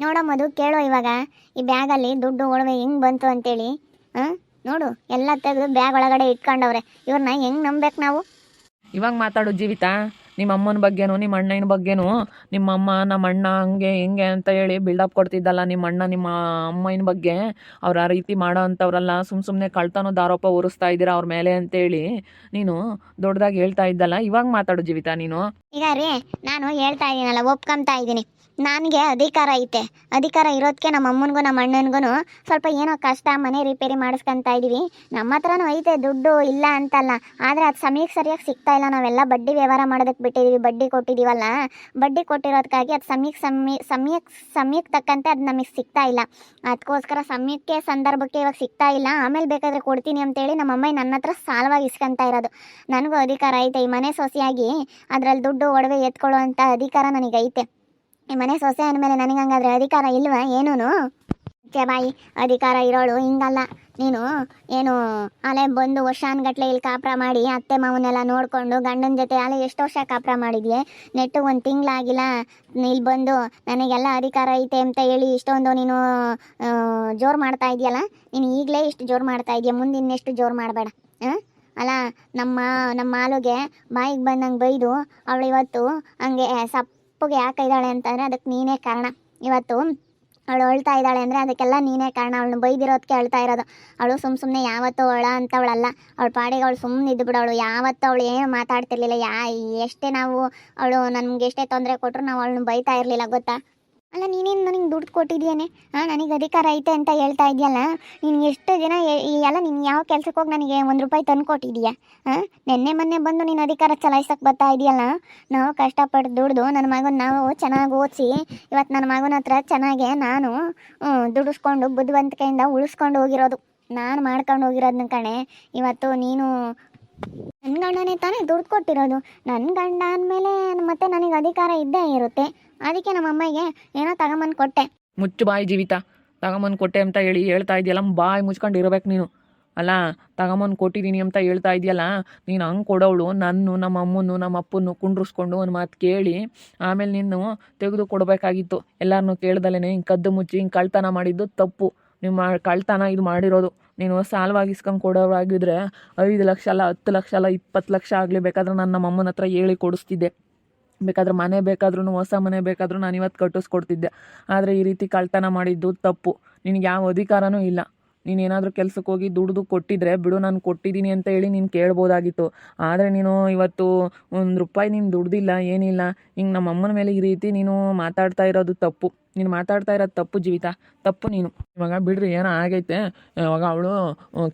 ನೋಡೋ ಮಧು ಕೇಳೋ ಇವಾಗ. ಈ ಬ್ಯಾಗಲ್ಲಿ ದುಡ್ಡು ಒಡವೆ ಹೆಂಗ್ ಬಂತು ಅಂತೇಳಿ. ಹಾಂ? ನೋಡು ಎಲ್ಲ ತೆಗೆದು ಬ್ಯಾಗ್ ಒಳಗಡೆ ಇಟ್ಕೊಂಡವ್ರೆ. ಇವ್ರನ್ನ ಹೆಂಗ್ ನಂಬೇಕು ನಾವು? ಇವಾಗ ಮಾತಾಡು ಜೀವಿತ. ನಿಮ್ಮ ಅಮ್ಮನ ಬಗ್ಗೆನೂ ನಿಮ್ಮ ಅಣ್ಣನ ಬಗ್ಗೆನೂ ನಿಮ್ಮ ಅಮ್ಮ ನಮ್ಮ ಅಣ್ಣ ಹಂಗೆ ಹಿಂಗೆ ಅಂತ ಹೇಳಿ ಬಿಲ್ಡಪ್ ಕೊಡ್ತಿದ್ದಲ್ಲ ನಿಮ್ಮ ಅಣ್ಣ ನಿಮ್ಮ ಅಮ್ಮನ ಬಗ್ಗೆ. ಅವ್ರು ಆ ರೀತಿ ಮಾಡೋ ಅಂಥವ್ರಲ್ಲ ಸುಮ್ಮ ಸುಮ್ಮನೆ ಕಳ್ತಾನೋ ದಾರೋಪ ಹೊರಿಸ್ತಾ ಇದ್ದೀರಾ ಅವ್ರ ಮೇಲೆ ಅಂತೇಳಿ ನೀನು ದೊಡ್ಡದಾಗಿ ಹೇಳ್ತಾ ಇದ್ದಲ್ಲ. ಇವಾಗ ಮಾತಾಡು ಜೀವಿತ ನೀನು. ಈಗ ರೀ ನಾನು ಹೇಳ್ತಾ ಇದ್ದೀನಲ್ಲ ಒಪ್ಕೊಂತಾ ಇದ್ದೀನಿ. ನನಗೆ ಅಧಿಕಾರ ಐತೆ. ಅಧಿಕಾರ ಇರೋದಕ್ಕೆ ನಮ್ಮ ಅಮ್ಮನಿಗೂ, ನಮ್ಮ ಅಣ್ಣನಿಗೂ ಸ್ವಲ್ಪ ಏನೋ ಕಷ್ಟ, ಮನೆ ರಿಪೇರಿ ಮಾಡಿಸ್ಕೊತಾ ಇದ್ದೀವಿ ನಮ್ಮ ಹತ್ರನೂ ಐತೆ, ದುಡ್ಡು ಇಲ್ಲ ಅಂತಲ್ಲ. ಆದರೆ ಅದು ಸಮಯಕ್ಕೆ ಸರಿಯಾಗಿ ಸಿಗ್ತಾ ಇಲ್ಲ. ನಾವೆಲ್ಲ ಬಡ್ಡಿ ವ್ಯವಹಾರ ಮಾಡೋದಕ್ಕೆ ಬಿಟ್ಟಿದ್ದೀವಿ ಬಡ್ಡಿ ಕೊಟ್ಟಿದ್ದೀವಲ್ಲ ಬಡ್ಡಿ ಕೊಟ್ಟಿರೋದಕ್ಕಾಗಿ ಅದು ಸಮಯಕ್ಕೆ ಸಮಯ ಸಮಯಕ್ಕೆ ಸಮಯಕ್ಕೆ ತಕ್ಕಂತೆ ಅದು ನಮಗೆ ಸಿಗ್ತಾ ಇಲ್ಲ. ಅದಕ್ಕೋಸ್ಕರ ಸಮಯಕ್ಕೆ, ಸಂದರ್ಭಕ್ಕೆ ಇವಾಗ ಸಿಗ್ತಾ ಇಲ್ಲ. ಆಮೇಲೆ ಬೇಕಾದರೆ ಕೊಡ್ತೀನಿ ಅಂತೇಳಿ ನಮ್ಮ ಅಮ್ಮ ನನ್ನ ಹತ್ರ ಸಾಲವಾಗಿ ಇಸ್ಕೊಂತ ಇರೋದು. ನನಗೂ ಅಧಿಕಾರ ಐತೆ. ಈ ಮನೆ ಸೊಸೆಯಾಗಿ ಅದರಲ್ಲಿ ದುಡ್ಡು ಒಡವೆ ಎತ್ಕೊಳ್ಳುವಂಥ ಅಧಿಕಾರ ನನಗೈತೆ. ಈ ಮನೆ ಸೊಸೆ ಅಂದಮೇಲೆ ನನಗೆ ಹಂಗಾದ್ರೆ ಅಧಿಕಾರ ಇಲ್ವಾ? ಏನೂನು? ಚೆ ಬಾಯಿ, ಅಧಿಕಾರ ಇರೋಳು, ಹಿಂಗಲ್ಲ. ನೀನು ಏನು ಅಲೆ ಬಂದು ವರ್ಷಾನ್ಗಟ್ಲೆ ಇಲ್ಲಿ ಕಾಪ್ರ ಮಾಡಿ ಅತ್ತೆ ಮಾವನ್ನೆಲ್ಲ ನೋಡಿಕೊಂಡು ಗಂಡನ ಜೊತೆ ಅಲೆ ಎಷ್ಟು ವರ್ಷ ಕಾಪ್ರ ಮಾಡಿದ್ಯೆ? ನೆಟ್ಟು ಒಂದು ತಿಂಗಳಾಗಿಲ್ಲ. ಇಲ್ಲಿ ಬಂದು ನನಗೆಲ್ಲ ಅಧಿಕಾರ ಐತೆ ಅಂತ ಹೇಳಿ ಇಷ್ಟೊಂದು ನೀನು ಜೋರು ಮಾಡ್ತಾ ಇದೆಯಲ್ಲ? ನೀನು ಈಗಲೇ ಇಷ್ಟು ಜೋರು ಮಾಡ್ತಾ ಇದೆಯಾ? ಮುಂದೆ ಇನ್ನೆಷ್ಟು ಜೋರು ಮಾಡಬೇಡ ಅಲ್ಲ, ನಮ್ಮ ನಮ್ಮ ಮಾಲುಗೆ ಬಾಯಿಗೆ ಬಂದಂಗೆ ಬೈದು ಅವಳು ಇವತ್ತು ಹಂಗೆ ಸಪ್ಪಗೆ ಯಾಕೆ ಇದ್ದಾಳೆ ಅಂತಂದರೆ ಅದಕ್ಕೆ ನೀನೇ ಕಾರಣ. ಇವತ್ತು ಅವಳು ಅಳ್ತಾ ಇದ್ದಾಳೆ ಅಂದರೆ ಅದಕ್ಕೆಲ್ಲ ನೀನೇ ಕಾರಣ. ಅವಳನ್ನ ಬೈದಿರೋದಕ್ಕೆ ಅಳ್ತಾ ಇರೋದು. ಅವಳು ಸುಮ್ಮ ಸುಮ್ಮನೆ ಯಾವತ್ತೂ ಅಳ ಅಂತವಳಲ್ಲ. ಅವಳ ಪಾಡಿಗೆ ಅವಳು ಸುಮ್ಮನೆ ಇದ್ದು ಬಿಡೋಳು. ಯಾವತ್ತೂ ಅವಳು ಏನು ಮಾತಾಡ್ತಿರ್ಲಿಲ್ಲ. ಯಾ, ಎಷ್ಟೇ ನಾವು, ಅವಳು ನಮ್ಗೆ ಎಷ್ಟೇ ತೊಂದರೆ ಕೊಟ್ಟರು ನಾವು ಅವಳನ್ನ ಬೈತಾ ಇರಲಿಲ್ಲ, ಗೊತ್ತಾ? ಅಲ್ಲ, ನೀನೇನು ನನಗೆ ದುಡ್ಡು ಕೊಟ್ಟಿದ್ಯಾನೆ? ಹಾಂ ನನಗೆ ಅಧಿಕಾರ ಐತೆ ಅಂತ ಹೇಳ್ತಾ ಇದೆಯಲ್ಲ? ನೀನು ಎಷ್ಟು ಈ ಎಲ್ಲ ನೀನು ಯಾವ ಕೆಲ್ಸಕ್ಕೆ ಹೋಗಿ ನನಗೆ ಒಂದು ರೂಪಾಯಿ ತಂದು ಕೊಟ್ಟಿದ್ಯಾ? ಹಾಂ ನಿನ್ನೆ ಮೊನ್ನೆ ಬಂದು ನೀನು ಅಧಿಕಾರ ಚಲಾಯಿಸೋಕೆ ಬರ್ತಾ ಇದೆಯಲ್ಲ? ನಾವು ಕಷ್ಟಪಟ್ಟು ದುಡ್ದು ನನ್ನ ಮಗನ ನಾವು ಚೆನ್ನಾಗಿ ಓದಿಸಿ ಇವತ್ತು ನನ್ನ ಮಗನ ಹತ್ರ ಚೆನ್ನಾಗೆ ನಾನು ದುಡಿಸ್ಕೊಂಡು ಬುದ್ಧಿವಂತಿಕೆಯಿಂದ ಉಳಿಸ್ಕೊಂಡು ಹೋಗಿರೋದು. ನಾನು ಮಾಡ್ಕೊಂಡು ಹೋಗಿರೋದನ್ನ ಕಣೆ. ಇವತ್ತು ನೀನು ನನ್ನ ಗಂಡನೇ ತಾನೇ ದುಡ್ಡು ಕೊಟ್ಟಿರೋದು. ನನ್ನ ಗಂಡ ಅಂದಮೇಲೆ ಮತ್ತೆ ನನಗೆ ಅಧಿಕಾರ ಇದ್ದೇ ಇರುತ್ತೆ. ಅದಕ್ಕೆ ನಮ್ಮ ಅಮ್ಮಗೆ ಏನೋ ತಗೊಂಬಂದು ಕೊಟ್ಟೆ. ಮುಚ್ಚು ಬಾಯಿ ಜೀವಿತ. ತಗೊಂಬಂದು ಕೊಟ್ಟೆ ಅಂತ ಹೇಳಿ ಹೇಳ್ತಾ ಇದೆಯಲ್ಲ ಬಾಯಿ ಮುಚ್ಕೊಂಡು ಇರ್ಬೇಕು ನೀನು. ಅಲ್ಲ, ತಗೊಂಬಂದು ಕೊಟ್ಟಿದ್ದೀನಿ ಅಂತ ಹೇಳ್ತಾ ಇದೆಯಲ್ಲ, ನೀನು ಹಂಗೆ ಕೊಡೋಳು ನನ್ನ, ನಮ್ಮ ಅಮ್ಮನ್ನು, ನಮ್ಮ ಅಪ್ಪನ್ನು ಕುಂಡ್ರಿಸ್ಕೊಂಡು ಒಂದು ಮಾತು ಕೇಳಿ, ಆಮೇಲೆ ನೀನು ತೆಗೆದು ಕೊಡಬೇಕಾಗಿತ್ತು. ಎಲ್ಲರನ್ನೂ ಕೇಳ್ದಲೇ ಹಿಂಗೆ ಕದ್ದು ಮುಚ್ಚಿ ಹಿಂಗೆ ಕಳ್ತನ ಮಾಡಿದ್ದು ತಪ್ಪು. ನಿಮ್ಮ ಕಳ್ತನ ಇದು ಮಾಡಿರೋದು. ನೀನು ಸಾಲವಾಗಿ ಇಸ್ಕೊಂಡು ಕೊಡೋವಾಗಿದ್ರೆ ಐದು ಲಕ್ಷ ಅಲ್ಲ ಹತ್ತು ಲಕ್ಷ ಅಲ್ಲ ಇಪ್ಪತ್ತು ಲಕ್ಷ ಆಗಲಿ ಬೇಕಾದ್ರೆ ನಾನು ನಮ್ಮ ಅಮ್ಮನ ಹತ್ರ ಹೇಳಿ ಕೊಡಿಸ್ತಿದ್ದೆ. ಬೇಕಾದ್ರೆ ಮನೆ ಬೇಕಾದ್ರೂ ಹೊಸ ಮನೆ ಬೇಕಾದರೂ ನಾನು ಇವತ್ತು ಕಟ್ಟಿಸ್ಕೊಡ್ತಿದ್ದೆ. ಆದರೆ ಈ ರೀತಿ ಕಳ್ತನ ಮಾಡಿದ್ದು ತಪ್ಪು. ನಿನಗೆ ಯಾವ ಅಧಿಕಾರನೂ ಇಲ್ಲ. ನೀನು ಏನಾದರೂ ಕೆಲ್ಸಕ್ಕೆ ಹೋಗಿ ದುಡ್ದು ಕೊಟ್ಟಿದ್ರೆ ಬಿಡು, ನಾನು ಕೊಟ್ಟಿದ್ದೀನಿ ಅಂತ ಹೇಳಿ ನೀನು ಕೇಳ್ಬೋದಾಗಿತ್ತು. ಆದರೆ ನೀನು ಇವತ್ತು ಒಂದು ರೂಪಾಯಿ ನೀನು ದುಡ್ದಿಲ್ಲ, ಏನಿಲ್ಲ. ಹಿಂಗೆ ನಮ್ಮ ಅಮ್ಮನ ಮೇಲೆ ಈ ರೀತಿ ನೀನು ಮಾತಾಡ್ತಾ ಇರೋದು ತಪ್ಪು. ನೀನು ಮಾತಾಡ್ತಾ ಇರೋದು ತಪ್ಪು ಜೀವಿತ, ತಪ್ಪು ನೀನು. ಇವಾಗ ಬಿಡ್ರಿ, ಏನೋ ಆಗೈತೆ. ಇವಾಗ ಅವಳು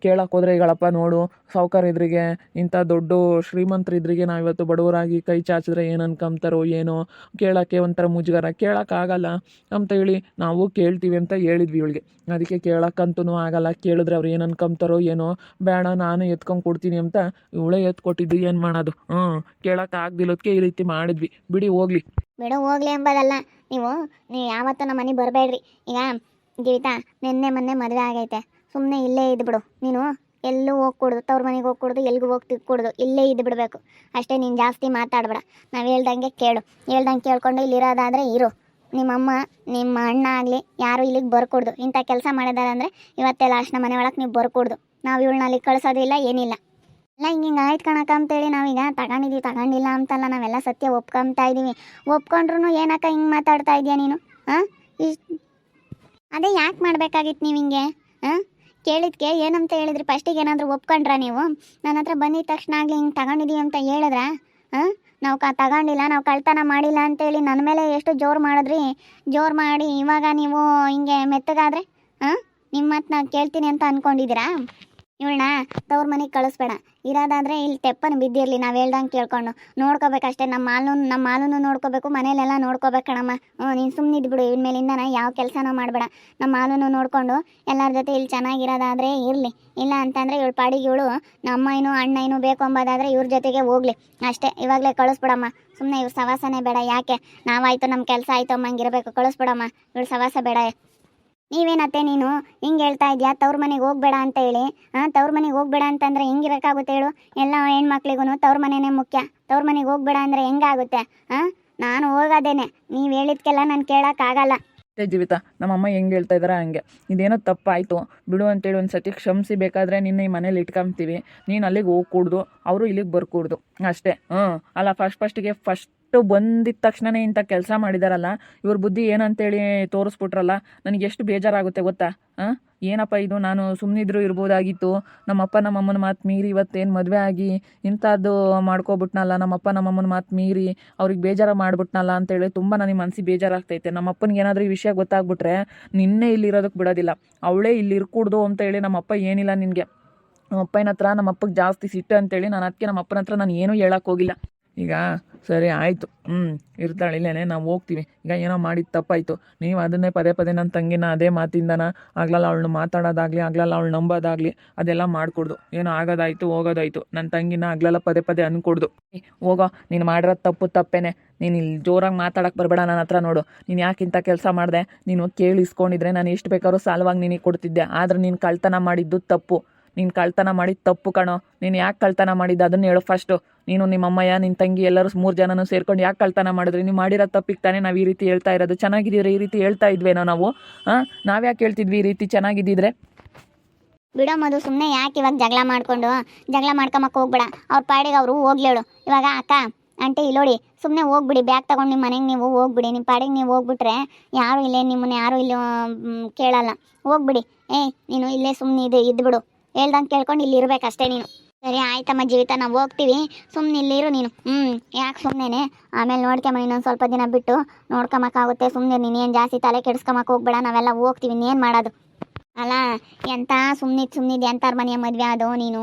ಕೇಳಕ್ಕೆ ಹೋದ್ರೆ ಈಗಳಪ್ಪ ನೋಡು ಸಾವ್ಕಾರ ಇದ್ರಿಗೆ ಇಂಥ ದೊಡ್ಡ ಶ್ರೀಮಂತರಿದ್ರಿಗೆ ನಾವು ಇವತ್ತು ಬಡವರಾಗಿ ಕೈ ಚಾಚಿದ್ರೆ ಏನು ಅನ್ಕೊಂತಾರೋ ಏನೋ ಕೇಳೋಕ್ಕೆ ಒಂಥರ ಮುಜುಗರ. ಕೇಳೋಕ್ಕಾಗಲ್ಲ ಅಂತ ಹೇಳಿ ನಾವು ಕೇಳ್ತೀವಿ ಅಂತ ಹೇಳಿದ್ವಿ ಇವಳಿಗೆ. ಅದಕ್ಕೆ ಕೇಳೋಕ್ಕಂತೂ ಆಗಲ್ಲ. ಕೇಳಿದ್ರೆ ಅವ್ರು ಏನು ಅನ್ಕೊಂತಾರೋ ಏನೋ ಬೇಡ, ನಾನು ಎತ್ಕೊಂಡು ಕೊಡ್ತೀನಿ ಅಂತ ಇವಳೇ ಎತ್ಕೊಟ್ಟಿದ್ದು. ಏನು ಮಾಡೋದು? ಹ್ಞೂ ಕೇಳೋಕ್ಕಾಗ್ದಿಲ್ಲೋದಕ್ಕೆ ಈ ರೀತಿ ಮಾಡಿದ್ವಿ. ಬಿಡಿ, ಹೋಗ್ಲಿ. ಬಿಡು ಹೋಗ್ಲಿ ಎಂಬುದಲ್ಲ ನೀವು ನೀವು ಯಾವತ್ತೂ ನಮ್ಮ ಮನೆಗೆ ಬರಬೇಡ್ರಿ. ಈಗ ಗೀತಾ, ನಿನ್ನೆ ಮೊನ್ನೆ ಮದುವೆ ಆಗೈತೆ. ಸುಮ್ಮನೆ ಇಲ್ಲೇ ಇದ್ಬಿಡು. ನೀನು ಎಲ್ಲೂ ಹೋಗ್ಕೊಡ್ದು, ತವ್ರ ಮನೆಗೆ ಹೋಗ್ಕೊಡ್ದು ಎಲ್ಲಿಗೂ ಹೋಗಿ ತಿಕ್ಕೊಡ್ದು, ಇಲ್ಲೇ ಇದ್ದು ಬಿಡಬೇಕು ಅಷ್ಟೇ ನೀನು ಜಾಸ್ತಿ ಮಾತಾಡಬೇಡ. ನಾವು ಹೇಳ್ದಂಗೆ ಕೇಳು. ಹೇಳ್ದಂಗೆ ಕೇಳ್ಕೊಂಡು ಇಲ್ಲಿರೋದಾದರೆ ಇರು. ನಿಮ್ಮಮ್ಮ, ನಿಮ್ಮ ಅಣ್ಣ ಆಗಲಿ, ಯಾರು ಇಲ್ಲಿಗೆ ಬರ್ಕೊಡ್ದು. ಇಂಥ ಕೆಲಸ ಮಾಡಿದಾರೆ ಅಂದರೆ ಇವತ್ತೇ ಲಾಸ್ಟ್ನ ಮನೆ ಒಳಗೆ ನೀವು ಬರ್ಕೊಡ್ದು. ನಾವು ಇವಳನ್ನ ಅಲ್ಲಿಗೆ ಕಳಿಸೋದಿಲ್ಲ, ಏನಿಲ್ಲ. ಎಲ್ಲ ಹಿಂಗೆ ಹಿಂಗೆ ಆಯ್ತು ಕಣಕ್ಕ ಅಂತೇಳಿ ನಾವೀಗ ತಗೊಂಡಿದ್ದೀವಿ ತಗೊಂಡಿಲ್ಲ ಅಂತಲ್ಲ ನಾವೆಲ್ಲ ಸತ್ಯ ಒಪ್ಕೊಂತಾ ಇದ್ದೀವಿ ಒಪ್ಕೊಂಡ್ರು ಏನಕ್ಕ ಹಿಂಗೆ ಮಾತಾಡ್ತಾ ಇದೆಯಾ ನೀನು? ಹಾಂ ಇಷ್ಟು ಅದೇ ಯಾಕೆ ಮಾಡಬೇಕಾಗಿತ್ತು ನೀವು ಹಿಂಗೆ? ಹಾಂ ಕೇಳಿದ್ಕೆ ಏನಂತ ಹೇಳಿದ್ರಿ? ಫಸ್ಟಿಗೆ ಏನಾದರೂ ಒಪ್ಕೊಂಡ್ರ ನೀವು? ನನ್ನ ಹತ್ರ ಬಂದಿದ ತಕ್ಷಣ ಆಗಲಿ ಹಿಂಗೆ ತಗೊಂಡಿದ್ದೀವಿ ಅಂತ ಹೇಳಿದ್ರ? ಹಾಂ ನಾವು ಕ, ತಗೊಂಡಿಲ್ಲ, ನಾವು ಕಳ್ತನ ಮಾಡಿಲ್ಲ ಅಂತೇಳಿ ನನ್ನ ಮೇಲೆ ಎಷ್ಟು ಜೋರು ಮಾಡಿದ್ರಿ? ಜೋರು ಮಾಡಿ ಇವಾಗ ನೀವು ಹಿಂಗೆ ಮೆತ್ತಗಾದರೆ? ಹಾಂ ನಿಮ್ಮ ಮಾತು ನಾನು ಕೇಳ್ತೀನಿ ಅಂತ ಅಂದ್ಕೊಂಡಿದ್ದೀರಾ ಇವಳನ್ನ ತವ್ರ ಮನೆಗೆ ಕಳಿಸ್ಬೇಡ. ಇರೋದಾದ್ರೆ ಇಲ್ಲಿ ತೆಪ್ಪನ ಬಿದ್ದಿರಲಿ, ನಾವು ಹೇಳ್ದಂಗೆ ಕೇಳ್ಕೊಂಡು. ನೋಡ್ಕೋಬೇಕಷ್ಟೇ ನಮ್ಮ ಮಾಲು ನಮ್ಮ ಮಾಲೂ ನೋಡ್ಕೋಬೇಕು, ಮನೇಲೆಲ್ಲ ನೋಡ್ಕೋಬೇಕು ಕಣಮ್ಮ. ಹ್ಞೂ ನೀನು ಸುಮ್ಮನೆ ಇದ್ಬಿಡು ಇನ್ಮೇಲಿಂದ ನಾ ಯಾವ ಕೆಲಸನೂ ಮಾಡಬೇಡ. ನಮ್ಮ ಮಾಲೂ ನೋಡಿಕೊಂಡು ಎಲ್ಲರ ಜೊತೆ ಇಲ್ಲಿ ಚೆನ್ನಾಗಿರೋದಾದರೆ ಇರಲಿ. ಇಲ್ಲ ಅಂತಂದರೆ ಇವಳು ಪಾಡಿಗೆ ಇವಳು ನಮ್ಮ ಏನು ಅಣ್ಣ ಏನು ಬೇಕು ಅಂಬೋದಾದ್ರೆ ಇವ್ರ ಜೊತೆಗೆ ಹೋಗ್ಲಿ. ಅಷ್ಟೇ, ಇವಾಗಲೇ ಕಳಿಸ್ಬಿಡಮ್ಮ. ಸುಮ್ಮನೆ ಇವ್ರ ಸವಾಸನೇ ಬೇಡ. ಯಾಕೆ? ನಾವಾಯ್ತು ನಮ್ಮ ಕೆಲಸ ಆಯಿತು ಅಮ್ಮಂಗಿರಬೇಕು ಕಳಿಸ್ಬಿಡಮ್ಮ. ಇವಳು ಸವಾಸ ಬೇಡ. ನೀವೇನತ್ತೆ ನೀನು? ಹಿಂಗೆ ಹೇಳ್ತಾ ಇದೆಯಾ? ತವ್ರ ಮನೆಗೆ ಹೋಗ್ಬೇಡ ಅಂತ ಹೇಳಿ. ಹಾಂ ತವ್ರ ಮನೆಗೆ ಹೋಗ್ಬೇಡ ಅಂತಂದ್ರೆ ಹೆಂಗಿರಕ್ಕಾಗುತ್ತೆ ಹೇಳು? ಎಲ್ಲ ಹೆಣ್ಮಕ್ಳಿಗೂ ತವ್ರ ಮನೆಯೇ ಮುಖ್ಯ. ತವ್ರ ಮನೆಗೆ ಹೋಗ್ಬೇಡ ಅಂದರೆ ಹೆಂಗಾಗುತ್ತೆ? ಹಾಂ ನಾನು ಹೋಗೋದೇನೆ. ನೀವು ಹೇಳಿದ್ಕೆಲ್ಲ ನಾನು ಕೇಳೋಕ್ಕಾಗಲ್ಲ. ಅಷ್ಟೇ ಜೀವಿತ, ನಮ್ಮಮ್ಮ ಹೆಂಗೆ ಹೇಳ್ತಾ ಇದ್ದಾರೆ ಹಂಗೆ. ಇದೇನೋ ತಪ್ಪಾಯಿತು. ಬಿಡು ಅಂತೇಳಿ ಒಂದು ಸತಿ ಕ್ಷಮಿಸಿ ಬೇಕಾದರೆ ನಿನ್ನ ಈ ಮನೇಲಿ ಇಟ್ಕೊಂತೀವಿ. ನೀನು ಅಲ್ಲಿಗೆ ಹೋಗ್ಕೂಡ್ದು. ಅವರು ಇಲ್ಲಿಗೆ ಬರ್ಕೂಡ್ದು. ಅಷ್ಟೇ. ಹ್ಞೂ ಅಲ್ಲ ಫಸ್ಟ್ ಫಸ್ಟಿಗೆ ಫಸ್ಟು ಬಂದಿದ್ದ ತಕ್ಷಣನೇ ಇಂಥ ಕೆಲಸ ಮಾಡಿದಾರಲ್ಲ, ಇವ್ರ ಬುದ್ಧಿ ಏನಂತೇಳಿ ತೋರಿಸ್ಬಿಟ್ರಲ್ಲ, ನನಗೆ ಎಷ್ಟು ಬೇಜಾರಾಗುತ್ತೆ ಗೊತ್ತಾ? ಹಾಂ ಏನಪ್ಪ ಇದು? ನಾನು ಸುಮ್ಮನಿದ್ರು ಇರ್ಬೋದಾಗಿತ್ತು. ನಮ್ಮಪ್ಪ ನಮ್ಮಮ್ಮನ ಮಾತು ಮೀರಿ ಇವತ್ತೇನು ಮದುವೆ ಆಗಿ ಇಂಥದ್ದು ಮಾಡ್ಕೊಬಿಟ್ನಲ್ಲ, ನಮ್ಮಪ್ಪ ನಮ್ಮಮ್ಮನ ಮಾತು ಮೀರಿ ಅವ್ರಿಗೆ ಬೇಜಾರು ಮಾಡ್ಬಿಟ್ನಲ್ಲ ಅಂತೇಳಿ ತುಂಬ ನನಗೆ ಮನಸ್ಸಿಗೆ ಬೇಜಾರಾಗ್ತೈತೆ. ನಮ್ಮಪ್ಪನಿಗೆ ಏನಾದರೂ ಈ ವಿಷಯ ಗೊತ್ತಾಗ್ಬಿಟ್ರೆ ನಿನ್ನೆ ಇಲ್ಲಿರೋದಕ್ಕೆ ಬಿಡೋದಿಲ್ಲ. ಅವಳೇ ಇಲ್ಲಿ ಇರ್ಕೂಡ್ದು ಅಂತ ಹೇಳಿ ನಮ್ಮಪ್ಪ ಏನಿಲ್ಲ ನಿನಗೆ. ನಮ್ಮ ಅಪ್ಪನ ಹತ್ರ ನಮ್ಮ ಅಪ್ಪಗೆ ಜಾಸ್ತಿ ಸಿಟ್ಟು ಅಂತೇಳಿ ನಾನು ಅದಕ್ಕೆ ನಮ್ಮ ಅಪ್ಪನ ಹತ್ರ ನಾನು ಏನೂ ಹೇಳೋಕ್ಕೋಗಿಲ್ಲ ಈಗ ಸರಿ ಆಯಿತು. ಹ್ಞೂ ಇರ್ತಾಳೆ. ಇಲ್ಲೇನೆ ನಾವು ಹೋಗ್ತೀವಿ. ಈಗ ಏನೋ ಮಾಡಿದ್ದು ತಪ್ಪಾಯಿತು. ನೀವು ಅದನ್ನೇ ಪದೇ ಪದೇ ನನ್ನ ತಂಗಿನ ಅದೇ ಮಾತಿಂದನ ಆಗ್ಲಲ್ಲ ಅವಳನ್ನ ಮಾತಾಡೋದಾಗಲಿ, ಆಗ್ಲಲ್ಲ ಅವಳು ನಂಬೋದಾಗಲಿ, ಅದೆಲ್ಲ ಮಾಡಿಕೊಡ್ದು. ಏನೋ ಆಗೋದಾಯ್ತು, ಹೋಗೋದಾಯ್ತು. ನನ್ನ ತಂಗಿನ ಆಗ್ಲಲ್ಲ ಪದೇ ಪದೇ ಅಂದ್ಕೊಡ್ದು ಹೋಗೋ. ನೀನು ಮಾಡಿರೋದು ತಪ್ಪು ತಪ್ಪೇನೆ. ನೀನು ಇಲ್ಲಿ ಜೋರಾಗಿ ಮಾತಾಡೋಕೆ ಬರಬೇಡ ನನ್ನ ಹತ್ರ ನೋಡು. ನೀನು ಯಾಕಿಂತ ಕೆಲಸ ಮಾಡಿದೆ? ನೀನು ಕೇಳಿಸ್ಕೊಂಡಿದ್ರೆ ನಾನು ಎಷ್ಟು ಬೇಕಾದ್ರೂ ಸಾಲವಾಗಿ ನಿನಗೆ ಕೊಡ್ತಿದ್ದೆ. ಆದ್ರೆ ನೀನು ಕಳ್ತನ ಮಾಡಿದ್ದು ತಪ್ಪು. ನೀನು ಕಳ್ತನ ಮಾಡಿದ ತಪ್ಪು ಕಣೋ. ನೀನು ಯಾಕೆ ಕಳ್ತನ ಮಾಡಿದ್ದು ಅದನ್ನು ಹೇಳು ಫಸ್ಟು ನೀನು ನಿಮ್ಮ ಅಮ್ಮಯ್ಯ ನಿನ್ನ ತಂಗಿ ಎಲ್ಲರೂ ಮೂರು ಜನನು ಸೇರ್ಕೊಂಡು ಯಾಕೆ ಕಳ್ತನ ಮಾಡಿದ್ರಿ? ನೀವು ಮಾಡಿರೋ ತಪ್ಪಿಗೆ ತಾನೇ ನಾವು ಈ ರೀತಿ ಹೇಳ್ತಾ ಇರೋದು. ಚೆನ್ನಾಗಿದ್ದೀರಿ? ಈ ರೀತಿ ಹೇಳ್ತಾ ಇದ್ವೇನೋ ನಾವು? ಹಾಂ? ನಾವ್ಯಾಕೆ ಹೇಳ್ತಿದ್ವಿ ಈ ರೀತಿ? ಚೆನ್ನಾಗಿದ್ದಿದ್ರೆ? ಬಿಡೋ ಮದು ಸುಮ್ಮನೆ ಯಾಕೆ ಇವಾಗ ಜಗಳ ಮಾಡ್ಕೊಂಡು? ಜಗಳ ಮಾಡ್ಕೊಂಬಕ್ಕೆ ಹೋಗ್ಬೇಡ. ಅವ್ರ ಪಾಡಿಗೆ ಅವರು ಹೋಗ್ಲೇಳು ಇವಾಗ ಅಕ್ಕ ಅಂಟೆ ಇಲ್ಲೋಡಿ ಸುಮ್ಮನೆ ಹೋಗ್ಬಿಡಿ. ಬ್ಯಾಗ್ ತಗೊಂಡು ನಿಮ್ಮ ಮನೆಗೆ ನೀವು ಹೋಗ್ಬಿಡಿ. ನಿಮ್ಮ ಪಾಡಿಗೆ ನೀವು ಹೋಗ್ಬಿಟ್ರೆ ಯಾರು ಇಲ್ಲೇ ನಿಮ್ಮನ್ನ ಯಾರು ಇಲ್ಲಿ ಕೇಳಲ್ಲ. ಹೋಗ್ಬಿಡಿ. ಏಯ್, ನೀನು ಇಲ್ಲೇ ಸುಮ್ಮನೆ ಇದು ಇದ್ಬಿಡು. ಹೇಳ್ದಂಗೆ ಕೇಳ್ಕೊಂಡು ಇಲ್ಲಿ ಇರ್ಬೇಕಷ್ಟೇ ನೀನು. ಸರಿ, ಆಯ್ತಮ್ಮ ಜೀವಿತ, ನಾವು ಹೋಗ್ತೀವಿ. ಸುಮ್ಮನೆ ಇಲ್ಲಿರು ನೀನು. ಹ್ಞೂ ಯಾಕೆ ಸುಮ್ಮನೆ ಆಮೇಲೆ ನೋಡ್ಕೊಂಬ ಇನ್ನೊಂದು ಸ್ವಲ್ಪ ದಿನ ಬಿಟ್ಟು ನೋಡ್ಕೊಂಬಕ್ಕಾಗುತ್ತೆ ಸುಮ್ಮನೆ ನೀನೇನು ಜಾಸ್ತಿ ತಲೆ ಕೆಡಿಸ್ಕೊಂಬಕ್ಕೆ ಹೋಗ್ಬೇಡ, ನಾವೆಲ್ಲ ಹೋಗ್ತೀವಿ ಇನ್ನೇನು ಮಾಡೋದು? ಅಲ್ಲ, ಎಂತ ಸುಮ್ಮನಿದ್ದು ಸುಮ್ಮನಿದ್ದು ಎಂತಾರ ಮನೆಯ ಮದುವೆ ಅದು ನೀನು?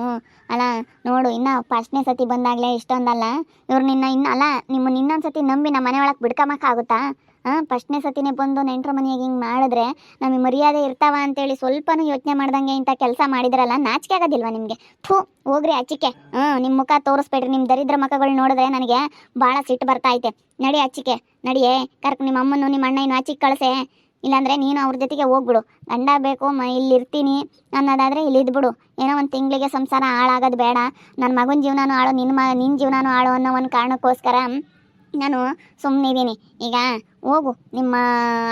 ಅಲ್ಲ, ನೋಡು, ಇನ್ನ ಫಸ್ಟ್ನೇ ಸತಿ ಬಂದಾಗಲೇ ಇಷ್ಟೊಂದಲ್ಲ. ಇವ್ರು ನಿನ್ನ ಇನ್ನ, ಅಲ್ಲ ನಿಮ್ಮನ್ನ ಇನ್ನೊಂದು ಸತಿ ನಂಬಿ ನಮ್ಮ ಮನೆ ಒಳಗೆ ಬಿಡ್ಕೊಂಬಕ್ಕಾಗುತ್ತಾ ಫಸ್ಟ್ನೇ ಸತಿನೇ ಬಂದು ನೆಂಟ್ರ ಮನೆಯಾಗ ಹಿಂಗೆ ಮಾಡಿದ್ರೆ ನಮಗೆ ಮರ್ಯಾದೆ ಇರ್ತಾವ ಅಂತೇಳಿ ಸ್ವಲ್ಪನೂ ಯೋಚನೆ ಮಾಡ್ದಂಗೆ ಇಂಥ ಕೆಲಸ ಮಾಡಿದ್ರಲ್ಲ, ನಾಚಿಕೆ ಆಗೋದಿಲ್ವಾ ನಿಮಗೆ? ಥೂ, ಹೋಗ್ರಿ ಅಚ್ಚಿಕೆ. ಹ್ಞೂ ನಿಮ್ಮ ಮುಖ ತೋರಿಸ್ಬೇಡ್ರಿ ನಿಮ್ಮ ದರಿದ್ರ ಮುಖಗಳು ನೋಡಿದ್ರೆ ನನಗೆ ಭಾಳ ಸಿಟ್ಟು ಬರ್ತಾ ಐತೆ. ನಡಿ ಅಚ್ಚಿಕೆ ನಡಿಯೇ ಕರ್ಕ ನಿಮ್ಮ ಅಮ್ಮನು ನಿಮ್ಮ ಅಣ್ಣ ಇನ್ನು ಅಚ್ಚಿಗೆ ಕಳಿಸೆ. ಇಲ್ಲಾಂದರೆ ನೀನು ಅವ್ರ ಜೊತೆಗೆ ಹೋಗ್ಬಿಡು. ಗಂಡ ಬೇಕು, ಮ ಇಲ್ಲಿ ಇರ್ತೀನಿ ಅನ್ನೋದಾದರೆ ಇಲ್ಲಿ ಇದ್ಬಿಡು. ಏನೋ ಒಂದು ತಿಂಗಳಿಗೆ ಸಂಸಾರ ಹಾಳಾಗೋದು ಬೇಡ. ನನ್ನ ಮಗನ ಜೀವನನೂ ಹಾಳು ನಿನ್ನ ಮ ನಿನ್ನ ಜೀವನನೂ ಹಾಳು ಅನ್ನೋ ಒಂದು ಕಾರಣಕ್ಕೋಸ್ಕರ ನಾನು ಸುಮ್ಮನೆ ಇದ್ದೀನಿ ಈಗ ಹೋಗು, ನಿಮ್ಮ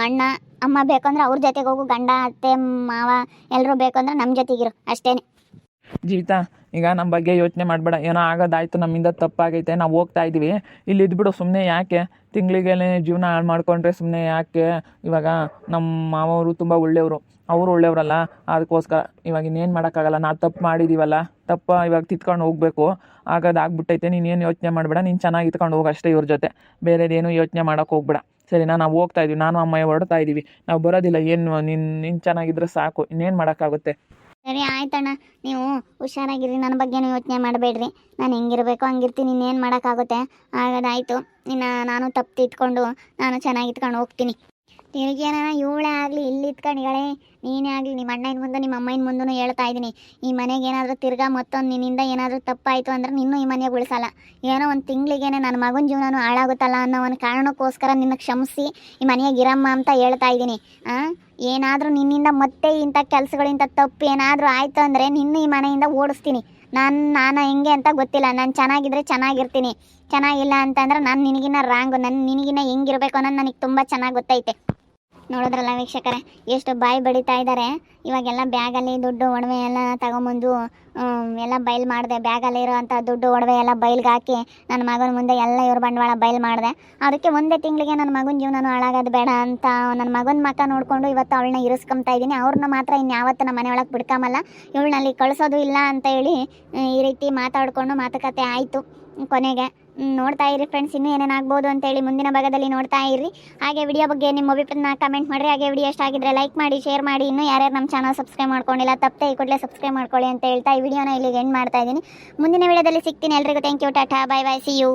ಅಣ್ಣ, ಅಮ್ಮ ಬೇಕಂದ್ರೆ ಅವ್ರ ಜೊತೆಗೆ ಹೋಗು, ಗಂಡ, ಅತ್ತೆ, ಮಾವ ಎಲ್ಲರೂ ಬೇಕಂದ್ರೆ ನಮ್ಮ ಜೊತೆಗಿರು ಅಷ್ಟೇ ಜೀವಿತ, ಈಗ ನಮ್ಮ ಬಗ್ಗೆ ಯೋಚನೆ ಮಾಡಬೇಡ. ಏನೋ ಆಗೋದಾಯ್ತು, ನಮ್ಮಿಂದ ತಪ್ಪಾಗೈತೆ, ನಾವು ಹೋಗ್ತಾ ಇದ್ದೀವಿ ಇಲ್ಲಿ ಇದ್ಬಿಡು ಸುಮ್ಮನೆ ಯಾಕೆ? ತಿಂಗಳಿಗೆ ಜೀವನ ಹಾಳು ಮಾಡ್ಕೊಂಡ್ರೆ ಸುಮ್ಮನೆ ಯಾಕೆ? ಇವಾಗ ನಮ್ಮ ಮಾವವರು ತುಂಬ ಒಳ್ಳೆಯವರು ಅವರು ಒಳ್ಳೆಯವರಲ್ಲ ಅದಕ್ಕೋಸ್ಕರ ಇವಾಗ ಇನ್ನೇನು ಮಾಡೋಕ್ಕಾಗಲ್ಲ, ನಾವು ತಪ್ಪು ಮಾಡಿದ್ದೀವಲ್ಲ ತಪ್ಪ ಇವಾಗ ತಿತ್ಕೊಂಡು ಹೋಗಬೇಕು. ಆಗೋದಾಗ್ಬಿಟ್ಟೈತೆ, ನೀನೇನು ಯೋಚನೆ ಮಾಡಬೇಡ. ನೀನು ಚೆನ್ನಾಗಿ ಇತ್ಕೊಂಡು ಹೋಗು ಅಷ್ಟೇ ಇವ್ರ ಜೊತೆ. ಬೇರೆದೇನು ಯೋಚನೆ ಮಾಡೋಕ್ಕೆ ಹೋಗ್ಬೇಡ. ಸರಿನಾ? ನಾವು ಹೋಗ್ತಾ ಇದ್ದೀವಿ ನಾನು, ಅಮ್ಮಯ್ಯ ಹೊರಡ್ತಾ ಇದ್ದೀವಿ ನಾವು ಬರೋದಿಲ್ಲ. ಏನು ನಿನ್ನ ನಿನ್ನ ಚೆನ್ನಾಗಿದ್ರೆ ಸಾಕು. ಇನ್ನೇನು ಮಾಡೋಕ್ಕಾಗುತ್ತೆ? ಸರಿ, ಆಯ್ತಣ್ಣ. ನೀವು ಹುಷಾರಾಗಿರಿ ನನ್ನ ಬಗ್ಗೆನೂ ಯೋಚನೆ ಮಾಡಬೇಡ್ರಿ. ನಾನು ಹೆಂಗಿರಬೇಕು ಹಂಗಿರ್ತೀನಿ. ಇನ್ನೇನು ಮಾಡೋಕ್ಕಾಗುತ್ತೆ? ಹಾಗಾದಾಯಿತು ಇನ್ನು ನಾನು ತಪ್ಪು ತಿದ್ಕೊಂಡು ನಾನು ಚೆನ್ನಾಗಿ ಇಟ್ಕೊಂಡು ಹೋಗ್ತೀನಿ. ತಿರುಗಿ ಏನಾರ ಇವಳೇ ಆಗಲಿ, ಇಲ್ಲಿ ಇತ್ಕೊಂಡಿಗಳೇ ನೀನೇ ಆಗಲಿ ನಿಮ್ಮ ಅಣ್ಣನ ಮುಂದೆ ನಿಮ್ಮ ಅಮ್ಮನ ಮುಂದೂ ಹೇಳ್ತಾ ಇದ್ದೀನಿ. ಈ ಮನೆಗೆ ಏನಾದರೂ ತಿರ್ಗಾ ಮತ್ತೊಂದು ನಿನ್ನಿಂದ ಏನಾದರೂ ತಪ್ಪಾಯಿತು ಅಂದ್ರೆ ನಿನ್ನೂ ಈ ಮನೆಗೆ ಉಳಿಸಲ್ಲ ಏನೋ ಒಂದು ತಿಂಗಳಿಗೇನೆ ನನ್ನ ಮಗನ ಜೀವನನೂ ಹಾಳಾಗುತ್ತಲ್ಲ ಅನ್ನೋ ಒಂದು ಕಾರಣಕ್ಕೋಸ್ಕರ ನಿನ್ನ ಕ್ಷಮಿಸಿ ಈ ಮನೆಗೆ ಇರಮ್ಮ ಅಂತ ಹೇಳ್ತಾ ಇದ್ದೀನಿ. ಏನಾದರೂ ನಿನ್ನಿಂದ ಮತ್ತೆ ಇಂಥ ಕೆಲಸಗಳಿಂದ ತಪ್ಪು ಏನಾದರೂ ಆಯಿತು ಅಂದರೆ ನಿನ್ನ ಈ ಮನೆಯಿಂದ ಓಡಿಸ್ತೀನಿ. ನಾನು ನಾನು ಹೆಂಗೆ ಅಂತ ಗೊತ್ತಿಲ್ಲ. ನಾನು ಚೆನ್ನಾಗಿದ್ರೆ ಚೆನ್ನಾಗಿರ್ತೀನಿ. ಚೆನ್ನಾಗಿಲ್ಲ ಅಂತಂದ್ರೆ ನಾನು ನಿನಗಿನ್ನ ರಾಂಗು ನನ್ನ ನಿನಗಿನ್ನ ಹೆಂಗಿರ್ಬೇಕು ಅನ್ನೋದು ನನಗೆ ತುಂಬ ಚೆನ್ನಾಗಿ ಗೊತ್ತೈತೆ. ನೋಡಿದ್ರಲ್ಲ ವೀಕ್ಷಕರೇ, ಎಷ್ಟು ಬಾಯಿ ಬಡಿತಾ ಇದ್ದಾರೆ. ಇವಾಗೆಲ್ಲ ಬ್ಯಾಗಲ್ಲಿ ದುಡ್ಡು ಒಡವೆ ಎಲ್ಲ ತಗೊಂಬಂದು ಎಲ್ಲ ಬಯಲು ಮಾಡಿದೆ. ಬ್ಯಾಗಲ್ಲಿ ಇರೋವಂಥ ದುಡ್ಡು, ಒಡವೆ ಎಲ್ಲ ಬೈಲ್ಗೆ ಹಾಕಿ ನನ್ನ ಮಗನ ಮುಂದೆ ಎಲ್ಲ ಇವ್ರ ಬಂಡವಾಳ ಬಯಲು ಮಾಡಿದೆ. ಅದಕ್ಕೆ ಒಂದೇ ತಿಂಗಳಿಗೆ ನನ್ನ ಮಗನ ಜೀವನ ಹಾಳಾಗೋದು ಬೇಡ ಅಂತ ನನ್ನ ಮಗನ ಮಕ್ಕ ನೋಡಿಕೊಂಡು ಇವತ್ತು ಅವಳನ್ನ ಇರಿಸ್ಕೊಂತಾ ಇದ್ದೀನಿ. ಅವ್ರನ್ನ ಮಾತ್ರ ಇನ್ಯಾವತ್ತು ನಮ್ಮ ಮನೆಯೊಳಗೆ ಬಿಡ್ಕೊಂಬಲ್ಲ ಇವಳನ್ನ ಅಲ್ಲಿ ಕಳಿಸೋದು ಇಲ್ಲ ಅಂತ ಹೇಳಿ, ಈ ರೀತಿ ಮಾತಾಡಿಕೊಂಡು ಮಾತುಕತೆ ಆಯಿತು. ಕೊನೆಗೆ. ನೋಡ್ತಾ ಇರಿ ಫ್ರೆಂಡ್ಸ್ ಇನ್ನೂ ಏನೇನಾಗ್ಬೋದು ಅಂತೇಳಿ ಮುಂದಿನ ಭಾಗದಲ್ಲಿ ನೋಡ್ತಾ ಇರಿ. ಹಾಗೆ ವಿಡಿಯೋ ಬಗ್ಗೆ ನಿಮ್ಮ ಅಭಿಪ್ರಾಯನ ಕಮೆಂಟ್ ಮಾಡಿರಿ. ಹಾಗೆ ವಿಡಿಯೋ ಎಷ್ಟು ಆಗಿದ್ರೆ ಲೈಕ್ ಮಾಡಿ ಶೇರ್ ಮಾಡಿ. ಇನ್ನೂ ಯಾರ್ಯಾರು ನಮ್ಮ ಚಾನಲ್ ಸಬ್ಸ್ಕ್ರೈಬ್ ಮಾಡ್ಕೊಂಡಿಲ್ಲ, ತಪ್ಪದೆ ಈ ಕೂಡಲೇ ಸಬ್ಸ್ಕ್ರೈಬ್ ಮಾಡ್ಕೊಳ್ಳಿ ಅಂತ ಹೇಳ್ತಾ ಈ ವಿಡಿಯೋನ ಇಲ್ಲಿಗೆ ಎಂಡ್ ಮಾಡ್ತಾ ಇದ್ದೀನಿ. ಮುಂದಿನ ವಿಡಿಯೋದಲ್ಲಿ ಸಿಗ್ತೀನಿ. ಎಲ್ರಿಗೂ thank you tata bye bye see you